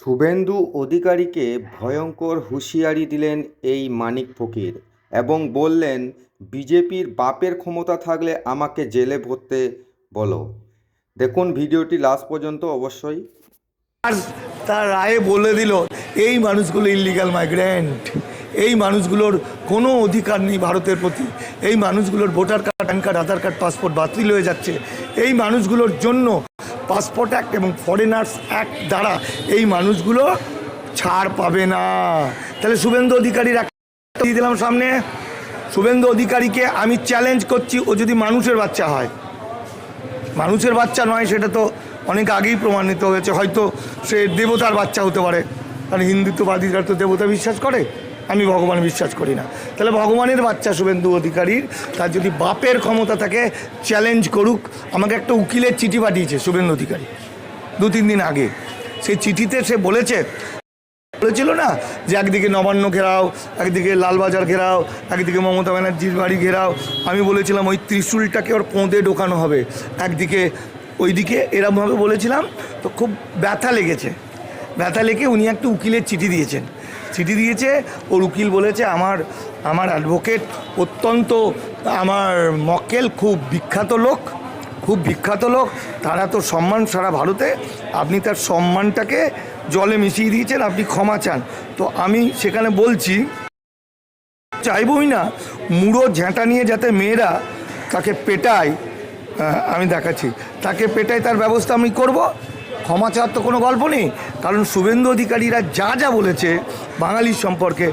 শুভেন্দু অধিকারীকে ভয়ঙ্কর হুঁশিয়ারি দিলেন এই মানিক ফকির এবং বললেন, বিজেপির বাপের ক্ষমতা থাকলে আমাকে জেলে ভরতে বলো। দেখুন ভিডিওটি লাস্ট পর্যন্ত অবশ্যই। আর তার রায়ে বলে দিল, এই মানুষগুলো ইলিগাল মাইগ্রেন্ট এই মানুষগুলোর কোনো অধিকার নেই ভারতের প্রতি, এই মানুষগুলোর voter card PAN card Aadhaar card passport বাতিল হয়ে যাচ্ছে, এই মানুষগুলোর জন্য পাসপোর্ট অ্যাক্ট এবং ফরেনার্স অ্যাক্ট দ্বারা এই মানুষগুলো ছাড় পাবে না। তাহলে শুভেন্দু অধিকারীর একটা দিয়ে দিলাম সামনে। শুভেন্দু অধিকারীকে আমি চ্যালেঞ্জ করছি, ও যদি মানুষের বাচ্চা হয়। মানুষের বাচ্চা নয়, সেটা তো অনেক আগেই প্রমাণিত হয়েছে। হয়তো সে দেবতার বাচ্চা হতে পারে। কারণ হিন্দুত্ববাদীরা তো দেবতা বিশ্বাস করে। আমি ভগবান বিশ্বাস করি না। তাহলে ভগবানের বাচ্চা শুভেন্দু অধিকারীর, তার যদি বাপের ক্ষমতা থাকে চ্যালেঞ্জ করুক, আমাকে একটা উকিলের চিঠি পাঠিয়েছে শুভেন্দু অধিকারী, দু তিন দিন আগে। সেই চিঠিতে সে বলেছে, বলেছিল না যে একদিকে নবান্ন ঘেরাও, একদিকে লালবাজার ঘেরাও, একদিকে মমতা ব্যানার্জির বাড়ি ঘেরাও। আমি বলেছিলাম, ওই ত্রিশূলটাকে ওর পোঁদে ঢোকানো হবে। একদিকে, ওইদিকে এরমভাবে বলেছিলাম, তো খুব ব্যথা লেগেছে। ব্যথা লেগে উনি একটা উকিলের চিঠি দিয়েছেন। চিঠি দিয়েছে, ওর উকিল বলেছে, আমার আমার অ্যাডভোকেট অত্যন্ত, আমার মক্কেল খুব বিখ্যাত লোক, খুব বিখ্যাত লোক, তারা তো সম্মান সারা ভারতে, আপনি তার সম্মানটাকে জলে মিশিয়ে দিয়েছেন, আপনি ক্ষমা চান। তো আমি সেখানে বলছি, চাইবই না, মুড়ো ঝ্যাঁটা নিয়ে যাতে মেয়েরা তাকে পেটায় আমি দেখাচ্ছি। তাকে পেটায় তার ব্যবস্থা আমি করব ক্ষমা চাওয়ার তো কোনো গল্প নেই। কারণ শুভেন্দু অধিকারীরা যা যা বলেছে, বাঙালির সম্পর্কে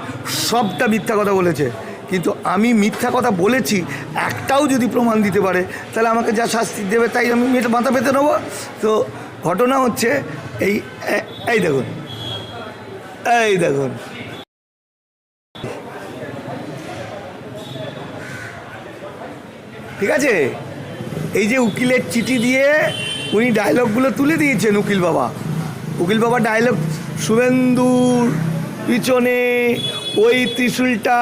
সবটা মিথ্যা কথা বলেছে। কিন্তু আমি মিথ্যা কথা বলেছি, একটাও যদি প্রমাণ দিতে পারে, তাহলে আমাকে যা শাস্তি দেবে তাই আমি মেয়েটা মাথা পেতে নেব। তো ঘটনা হচ্ছে এই এই দেখুন এই দেখুন। ঠিক আছে? এই যে উকিলের চিঠি দিয়ে উনি ডায়লগগুলো তুলে দিয়েছেন উকিল বাবা। উকিল বাবা ডায়লগ শুভেন্দুর পিছনে, ওই ত্রিশুলটা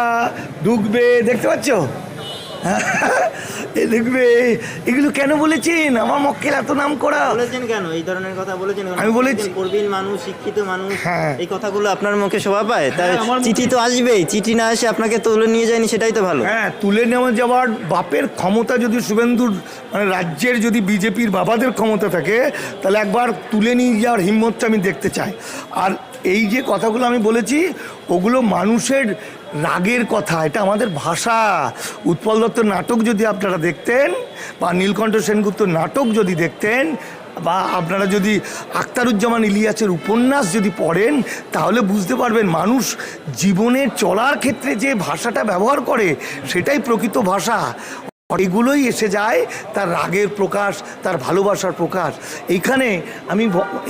ঢুকবে দেখতে পাচ্ছ? দেখবে এগুলো কেন বলেছেন? আমার মক্কেল এত নাম করা। বলেছেন কেন? এই ধরনের কথা বলেছেন আমি বলেছি- প্রবীণ মানুষ শিক্ষিত মানুষ হ্যাঁ। এই কথাগুলো আপনার মুখে শোভা পায়? তাই হ্যাঁ, চিঠি তো আসবেই। চিঠি না এসে আপনাকে তুলে নিয়ে যায়নি সেটাই তো ভালো। হ্যাঁ তুলে নেওয়া যাওয়ার বাপের ক্ষমতা যদি শুভেন্দুর মানে রাজ্যের যদি বিজেপির বাবাদের ক্ষমতা থাকে তাহলে একবার তুলে নিয়ে যাওয়ার হিম্মতটা আমি দেখতে চাই। আর এই যে কথাগুলো আমি বলেছি ওগুলো মানুষের রাগের কথা, এটা আমাদের ভাষা। উৎপল দত্ত নাটক যদি আপনারা দেখতেন, বা নীলকণ্ঠ সেনগুপ্ত নাটক যদি দেখতেন, বা আপনারা যদি আখতারুজ্জামান ইলিয়াসের উপন্যাস যদি পড়েন, তাহলে বুঝতে পারবেন মানুষ জীবনে চলার ক্ষেত্রে যে ভাষাটা ব্যবহার করে, সেটাই প্রকৃত ভাষা। এগুলোই এসে যায় তার রাগের প্রকাশ তার ভালোবাসার প্রকাশ। এইখানে আমি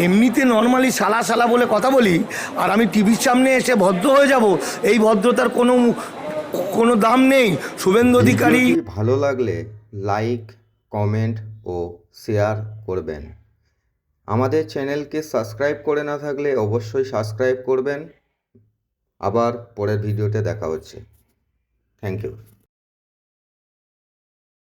এমনিতে নর্মালি সালা সালা বলে কথা বলি আর আমি টিভির সামনে এসে ভদ্র হয়ে যাব এই ভদ্রতার কোনো কোনো দাম নেই। শুভেন্দু অধিকারী ভালো লাগলে লাইক কমেন্ট ও শেয়ার করবেন। আমাদের চ্যানেলকে সাবস্ক্রাইব করে না থাকলে অবশ্যই সাবস্ক্রাইব করবেন। আবার পরের ভিডিওতে দেখা হচ্ছে। Thank you